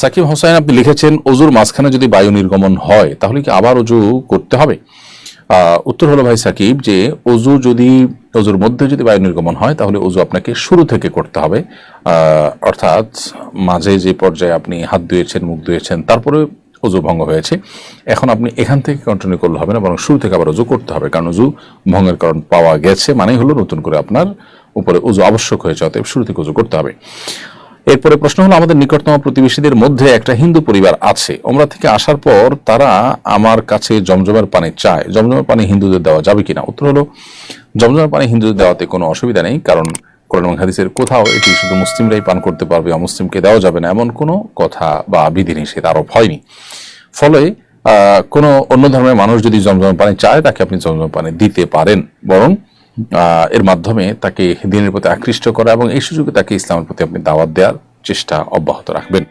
সাকিব হোসাইন আপনি লিখেছেন অজুর মাঝখানে যদি বায়ু নির্গমন হয়, তাহলে কি আবার অজু করতে হবে? উত্তর হলো ভাই সাকিব যে অজু যদি অজুর মধ্যে যদি বায়ু নির্গমন হয়, তাহলে অজু আপনাকে শুরু থেকে করতে হবে। অর্থাৎ মাঝে যে পর্যায়ে আপনি হাত ধুয়েছেন, মুখ ধুয়েছেন, তারপরে অজু ভঙ্গ হয়েছে। এখন আপনি এখান থেকে কন্টিনিউ করলে হবে না, বরং শুরু থেকে আবার অজু করতে হবে, কারণ অজু ভঙ্গের কারণ পাওয়া গেছে, মানেই হলো নতুন করে আপনার উপরে অজু আবশ্যক হয়েছে, অতএব শুরু থেকে অজু করতে হবে। এরপরে প্রশ্ন হলো, আমাদের নিকটতম প্রতিবেশীদের মধ্যে একটা হিন্দু পরিবার আছে। ওমরা থেকে আসার পর তারা আমার কাছে জমজমের পানি চায়। জমজমের পানি হিন্দুদের দেওয়া যাবে কিনা? উত্তর হলো, জমজমের পানি হিন্দুদের দেওয়াতে কোনো অসুবিধা নেই, কারণ কোরআন এবং হাদিসের কোথাও এটি শুধু মুসলিমরাই পান করতে পারবে অমুসলিমকে দেওয়া যাবে না, এমন কোনো কথা বা বিধিনিষেধ আরোপ হয়নি। ফলে কোনো অন্য ধর্মের মানুষ যদি জমজমের পানি চায়, তাকে আপনি জমজমের পানি দিতে পারেন। বরং এর মাধ্যমে তাকে দিনের প্রতি আকৃষ্ট করা এবং এই সুযোগে তাকে ইসলামের প্রতি আপনি দাওয়াত দেওয়ার চেষ্টা অব্যাহত রাখবেন।